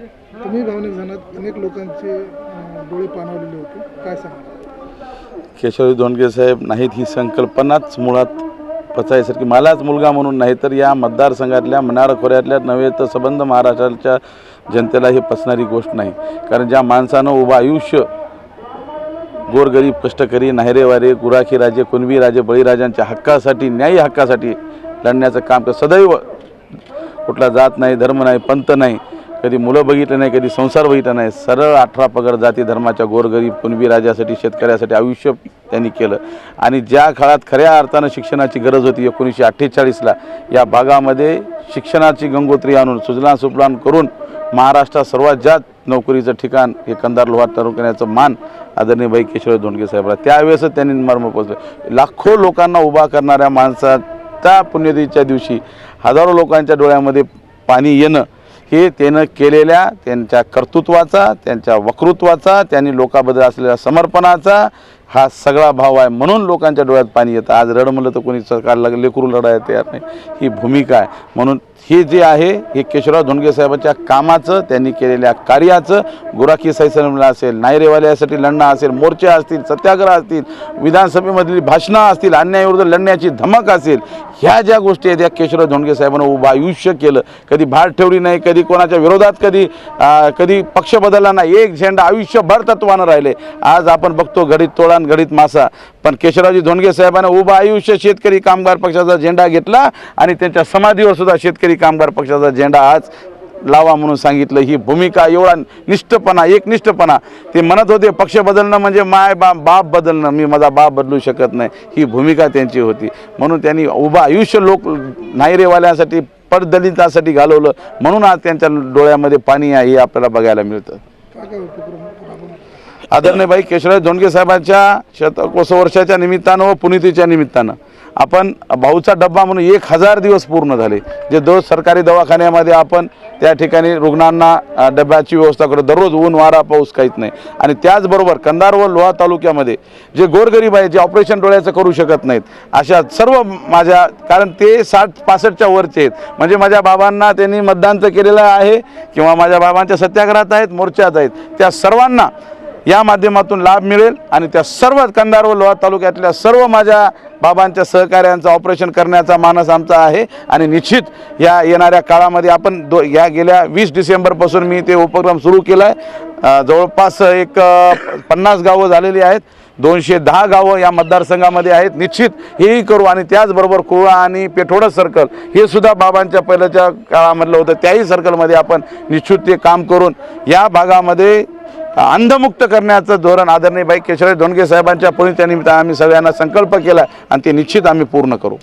तुम्ही भावनिक झालात अनेक लोकांचे डोळे पाणावलेले होते. काय सांगा केशवरी धोंडगे साहेब नाहीत ही संकल्पनाच मुळात पचायसारखी. मलाच मुलगा म्हणून नाही तर या मतदारसंघातल्या मनार खोऱ्यातल्या नव्हे तर संबंध महाराष्ट्राच्या जनतेला ही पचणारी गोष्ट नाही. कारण ज्या माणसानं उभं आयुष्य गोरगरीब कष्टकरी नाहेरेवारे गुराखी राजे कुणबी राजे बळीराजांच्या हक्कासाठी न्यायी हक्कासाठी लढण्याचं काम तर सदैव कुठला जात नाही धर्म नाही पंथ नाही कधी मुलं बघितलं नाही कधी संसार बघितला नाही. सरळ अठरा पगड जाती धर्माच्या गोरगरीब कुणबी राजासाठी शेतकऱ्यासाठी आयुष्य त्यांनी केलं. आणि ज्या काळात खऱ्या अर्थानं शिक्षणाची गरज होती एकोणीसशे अठ्ठेचाळीसला या भागामध्ये शिक्षणाची गंगोत्री आणून सुजलान सुफलान करून महाराष्ट्रात सर्वात जास्त नोकरीचं ठिकाण हे कंदार लोहार तालुक्याचं मान आदरणीय भाई केशव धोंडगे साहेबला. त्यावेळेसच त्यांनी मर्म पोचले. लाखो लोकांना उभा करणाऱ्या माणसाच्या पुण्यतिथीच्या दिवशी हजारो लोकांच्या डोळ्यामध्ये पाणी येणं हे त्यानं केलेल्या त्यांच्या कर्तृत्वाचा त्यांच्या वक्तृत्वाचा त्यांनी लोकाबद्दल असलेल्या समर्पणाचा हा सगळा भाव आहे म्हणून लोकांच्या डोळ्यात पाणी येतं. आज रड म्हणलं तर कोणी सरकारला लेकरू लढायला तयार नाही. ही भूमिका आहे. म्हणून हे जे आहे हे केशवराव धोंडगे साहेबांच्या कामाचं त्यांनी केलेल्या कार्याचं गुराखी सैसनला असेल नायरेवाल्यासाठी लढणं असेल मोर्चे असतील सत्याग्रह असतील विधानसभेमधली भाषणं असतील अन्यायाविरुद्ध लढण्याची धमक असेल ह्या ज्या गोष्टी आहेत या केशवराव धोंडगे साहेबांना उभं आयुष्य केलं. कधी भार ठेवली नाही कधी कोणाच्या विरोधात कधी कधी पक्ष बदलला नाही. एक झेंडा आयुष्यभर तत्वानं राहिले. आज आपण बघतो घडीत तोडा आणि घडीत मासा. पण केशवरावजी धोंडगे साहेबांना उभं आयुष्य शेतकरी कामगार पक्षाचा झेंडा घेतला आणि त्यांच्या समाधीवर सुद्धा शेतकरी कामगार पक्षाचा झेंडा आज लावा म्हणून सांगितलं. ही भूमिका एवढा निष्ठपणा एकनिष्ठपणा ते म्हणत होते पक्ष बदलणं म्हणजे माय बा बाप बदलणं. मी माझा बाप बदलू शकत नाही. ही भूमिका त्यांची होती. म्हणून त्यांनी उभं आयुष्य लोक नायरेवाल्यांसाठी पडदलितांसाठी घालवलं. म्हणून आज त्यांच्या डोळ्यामध्ये पाणी आहे हे आपल्याला बघायला मिळतं काय काय उपक्रम राबवले? आदरणीय बाई केशवराव धोंडगे साहेबांच्या शतकोस वर्षाच्या निमित्तानं व पुनितीच्या निमित्तानं आपण भाऊचा डब्बा म्हणून एक हजार दिवस पूर्ण झाले. जे दररोज सरकारी दवाखान्यामध्ये आपण त्या ठिकाणी रुग्णांना डब्याची व्यवस्था करतो. दररोज ऊन वारा पाऊस काहीच नाही. आणि त्याचबरोबर कंधार व लोहा तालुक्यामध्ये जे गोरगरीब आहे जे ऑपरेशन डोळ्याचं करू शकत नाहीत अशा सर्व माझ्या कारण ते साठ पासष्टच्या वरचे आहेत. म्हणजे माझ्या बाबांना त्यांनी मतदानचं केलेलं आहे किंवा माझ्या बाबांच्या सत्याग्रहात आहेत मोर्चात आहेत. त्या सर्वांना या माध्यमातून लाभ मिळेल आणि त्या सर्व कंधार व लोहा तालुक्यातल्या सर्व माझ्या बाबांच्या सहकार्यांचं ऑपरेशन करण्याचा मानस आमचा आहे. आणि निश्चित या येणाऱ्या काळामध्ये आपण दो या गेल्या वीस डिसेंबरपासून मी ते उपक्रम सुरू केला आहे जवळपास एक पन्नास गावं झालेली आहेत. दोनशे दहा गावं या मतदारसंघामध्ये आहेत. निश्चित हेही करू आणि त्याचबरोबर कुळा आणि पेठोडा सर्कल हे सुद्धा बाबांच्या पहिल्याच्या काळामधलं होतं. त्याही सर्कलमध्ये आपण निश्चित ते काम करून या भागामध्ये अंधमुक्त करण्याचं धोरण आदरणीय बाई केशवराव धोंडगे साहेबांच्या पुणे त्यानिमित्त आम्ही सगळ्यांना संकल्प केला आणि ते निश्चित आम्ही पूर्ण करू.